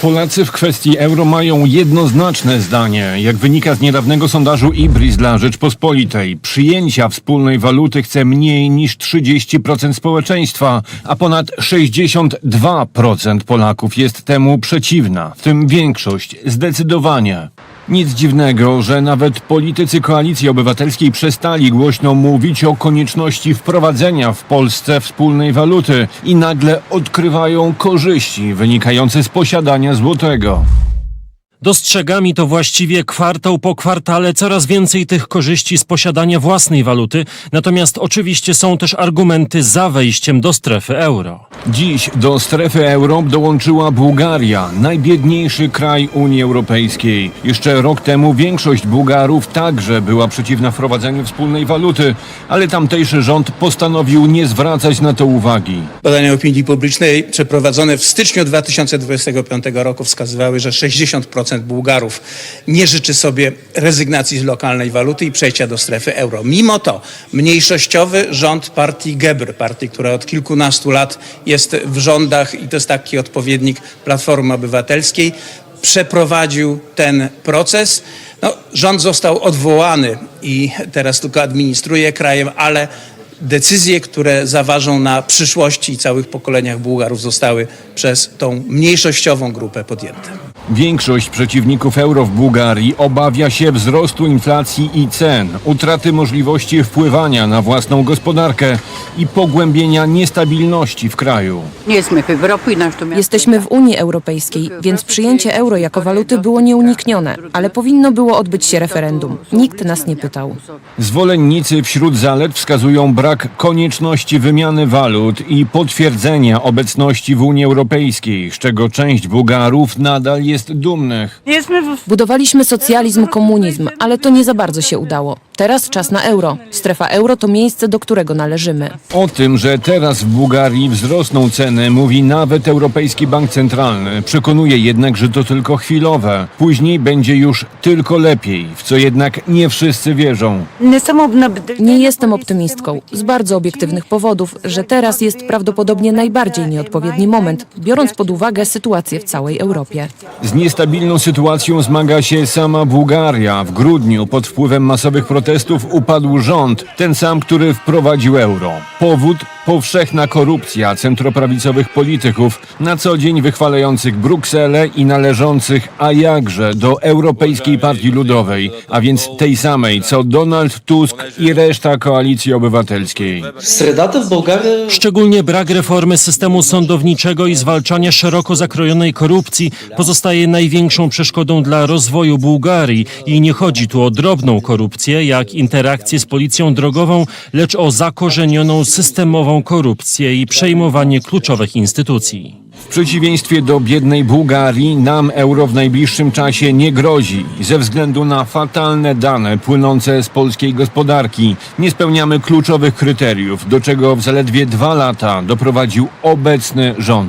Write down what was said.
Polacy w kwestii euro mają jednoznaczne zdanie. Jak wynika z niedawnego sondażu Ibris dla Rzeczpospolitej, przyjęcia wspólnej waluty chce mniej niż 30% społeczeństwa, a ponad 62% Polaków jest temu przeciwna, w tym większość zdecydowanie. Nic dziwnego, że nawet politycy Koalicji Obywatelskiej przestali głośno mówić o konieczności wprowadzenia w Polsce wspólnej waluty i nagle odkrywają korzyści wynikające z posiadania złotego. Dostrzegami to właściwie kwartał po kwartale coraz więcej tych korzyści z posiadania własnej waluty, natomiast oczywiście są też argumenty za wejściem do strefy euro. Dziś do strefy euro dołączyła Bułgaria, najbiedniejszy kraj Unii Europejskiej. Jeszcze rok temu większość Bułgarów także była przeciwna wprowadzeniu wspólnej waluty, ale tamtejszy rząd postanowił nie zwracać na to uwagi. Badania opinii publicznej przeprowadzone w styczniu 2025 roku wskazywały, że 60% Bułgarów nie życzy sobie rezygnacji z lokalnej waluty i przejścia do strefy euro. Mimo to mniejszościowy rząd partii Gebr, partii, która od kilkunastu lat jest w rządach i to jest taki odpowiednik Platformy Obywatelskiej, przeprowadził ten proces. No, rząd został odwołany i teraz tylko administruje krajem, ale decyzje, które zaważą na przyszłości i całych pokoleniach Bułgarów zostały przez tą mniejszościową grupę podjęte. Większość przeciwników euro w Bułgarii obawia się wzrostu inflacji i cen, utraty możliwości wpływania na własną gospodarkę i pogłębienia niestabilności w kraju. Miasto- Jesteśmy w Unii Europejskiej, więc przyjęcie euro jako waluty było nieuniknione, ale powinno było odbyć się referendum. Nikt nas nie pytał. Zwolennicy wśród zalet wskazują brak konieczności wymiany walut i potwierdzenia obecności w Unii Europejskiej, z czego część Bułgarów nadal jest dumnych. Jesteśmy w Budowaliśmy socjalizm, komunizm, ale to nie za bardzo się udało. Teraz czas na euro. Strefa euro to miejsce, do którego należymy. O tym, że teraz w Bułgarii wzrosną ceny, mówi nawet Europejski Bank Centralny. Przekonuje jednak, że to tylko chwilowe. Później będzie już tylko lepiej, w co jednak nie wszyscy wierzą. nie jestem optymistką z bardzo obiektywnych powodów, że teraz jest prawdopodobnie najbardziej nieodpowiedni moment, biorąc pod uwagę sytuację w całej Europie. Z niestabilną sytuacją zmaga się sama Bułgaria. W grudniu pod wpływem masowych protestów protestów upadł rząd, ten sam, który wprowadził euro. Powód powszechna korupcja centroprawicowych polityków, na co dzień wychwalających Brukselę i należących, a jakże, do Europejskiej Partii Ludowej, a więc tej samej, co Donald Tusk i reszta koalicji obywatelskiej. Szczególnie brak reformy systemu sądowniczego i zwalczania szeroko zakrojonej korupcji pozostaje największą przeszkodą dla rozwoju Bułgarii i nie chodzi tu o drobną korupcję, jak interakcje z policją drogową, lecz o zakorzenioną systemową korupcję i przejmowanie kluczowych instytucji. W przeciwieństwie do biednej Bułgarii, nam euro w najbliższym czasie nie grozi ze względu na fatalne dane płynące z polskiej gospodarki. Nie spełniamy kluczowych kryteriów, do czego w zaledwie dwa lata doprowadził obecny rząd.